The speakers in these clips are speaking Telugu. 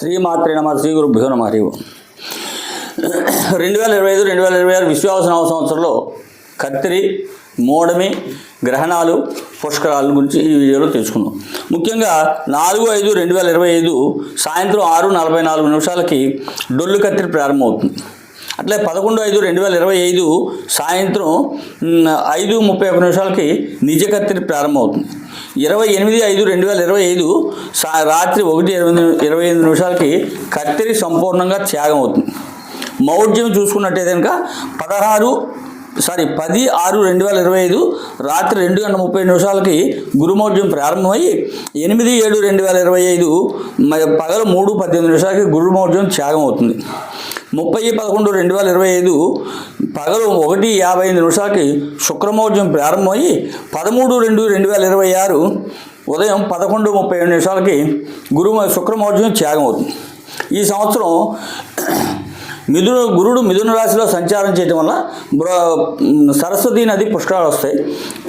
శ్రీమాత్రే నమ శ్రీ గురుభ్యో నమ హరి రెండు వేల ఇరవై ఐదు రెండు వేల ఇరవై ఆరు విశ్వాస నవ సంవత్సరంలో కత్తిరి మోడమి గ్రహణాలు పుష్కరాల గురించి ఈ వీడియోలో తెలుసుకుందాం. ముఖ్యంగా నాలుగు ఐదు రెండు వేల ఇరవై ఐదు సాయంత్రం ఆరు నలభై నాలుగు నిమిషాలకి డొల్లు కత్తిరి ప్రారంభమవుతుంది. అట్లే పదకొండు ఐదు రెండు వేల ఇరవై ఐదు సాయంత్రం ఐదు ముప్పై ఒక నిమిషాలకి నిజ కత్తిరి ప్రారంభమవుతుంది. ఇరవై ఎనిమిది ఐదు రెండు వేల ఇరవై ఐదు సా రాత్రి ఒకటి ఇరవై ఇరవై ఎనిమిది నిమిషాలకి కత్తిరి సంపూర్ణంగా త్యాగం అవుతుంది మౌఢ్యం చూసుకున్నట్టయితే కనుక పదహారు సారీ పది ఆరు రెండు వేల ఇరవై ఐదు రాత్రి రెండు గంటల ముప్పై నిమిషాలకి గురుమౌఢ్యం ప్రారంభమై ఎనిమిది ఏడు రెండు వేల ఇరవై ఐదు మ- పగలు మూడు పద్దెనిమిది నిమిషాలకి గురుమౌఢ్యం త్యాగం అవుతుంది ముప్పై పదకొండు రెండు వేల ఇరవై ఐదు పగలు ఒకటి యాభై ఐదు నిమిషాలకి శుక్రమౌఢ్యం ప్రారంభమయ్యి పదమూడు రెండు రెండు వేల ఇరవై ఆరు ఉదయం పదకొండు ముప్పై ఏడు నిమిషాలకి గురు శుక్రమౌఢ్యం త్యాగం అవుతుంది ఈ సంవత్సరం మిథున గురుడు మిథున రాశిలో సంచారం చేయడం వల్ల సరస్వతి నది పుష్కరాలు వస్తాయి.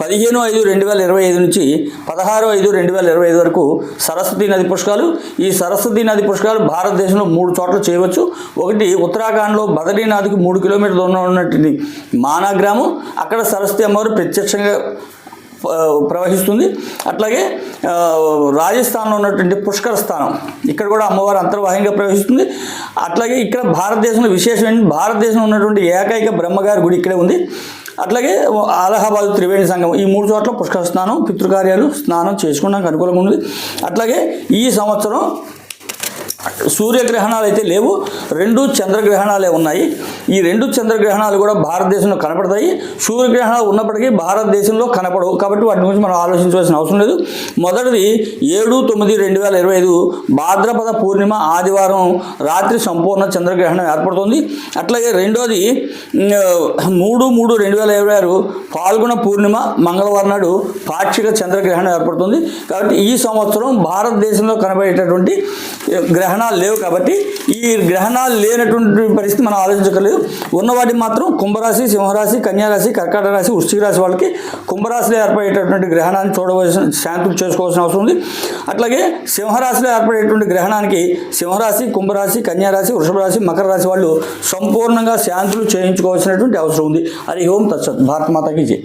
పదిహేను ఐదు రెండు వేల ఇరవై ఐదు నుంచి పదహారు ఐదు రెండు వేల ఇరవై ఐదు వరకు సరస్వతి నది పుష్కరాలు. ఈ సరస్వతి నది పుష్కరాలు భారతదేశంలో మూడు చోట్ల చేయవచ్చు. ఒకటి ఉత్తరాఖండ్లో బదరీనాథ్కి మూడు కిలోమీటర్ల దూరంలో ఉన్నటువంటి మానా గ్రామం. అక్కడ సరస్వతి అమ్మవారు ప్రత్యక్షంగా ప్రవహిస్తుంది. అట్లాగే రాజస్థాన్లో ఉన్నటువంటి పుష్కర స్థానం. ఇక్కడ కూడా అమ్మవారు అంతర్వాహినిగా ప్రవహిస్తుంది. అట్లాగే ఇక్కడ భారతదేశంలో విశేషం ఏంటి? భారతదేశంలో ఉన్నటువంటి ఏకైక బ్రహ్మగారి గుడి ఇక్కడే ఉంది. అట్లాగే అలహాబాద్ త్రివేణి సంఘం. ఈ మూడు చోట్ల పుష్కర స్నానం పితృకార్యాలు స్నానం చేసుకోవడానికి అనుకూలంగా ఉంది. అట్లాగే ఈ సంవత్సరం సూర్యగ్రహణాలు అయితే లేవు. రెండు చంద్రగ్రహణాలే ఉన్నాయి. ఈ రెండు చంద్రగ్రహణాలు కూడా భారతదేశంలో కనపడతాయి. సూర్యగ్రహణాలు ఉన్నప్పటికీ భారతదేశంలో కనపడవు. కాబట్టి వాటి గురించి మనం ఆలోచించవలసిన అవసరం లేదు. మొదటిది ఏడు తొమ్మిది రెండు వేల ఇరవై ఐదు భాద్రపద పూర్ణిమ ఆదివారం రాత్రి సంపూర్ణ చంద్రగ్రహణం ఏర్పడుతుంది. అట్లాగే రెండోది మూడు మూడు రెండు వేల ఇరవై ఆరు పాల్గొన పూర్ణిమ మంగళవారం నాడు పాక్షిక చంద్రగ్రహణం ఏర్పడుతుంది. కాబట్టి ఈ సంవత్సరం భారతదేశంలో కనబడేటటువంటి గ్రహణాలు లేవు కాబట్టి ఈ గ్రహణాలు లేనటువంటి పరిస్థితి మనం ఆలోచించగలేదు ఉన్నవాటికి మాత్రం కుంభరాశి సింహరాశి కన్యారాశి కర్కాటక రాశి వృశ్చిక రాశి వాళ్ళకి కుంభరాశిలో ఏర్పడేటటువంటి గ్రహణాన్ని చూడవలసిన శాంతులు చేసుకోవాల్సిన అవసరం ఉంది. అట్లాగే సింహరాశిలో ఏర్పడేటువంటి గ్రహణానికి సింహరాశి కుంభరాశి కన్యారాశి వృషభ రాశి మకర రాశి వాళ్ళు సంపూర్ణంగా శాంతులు చేయించుకోవాల్సినటువంటి అవసరం ఉంది. హరి ఓం తత్సత్. భారతమాతకి జై.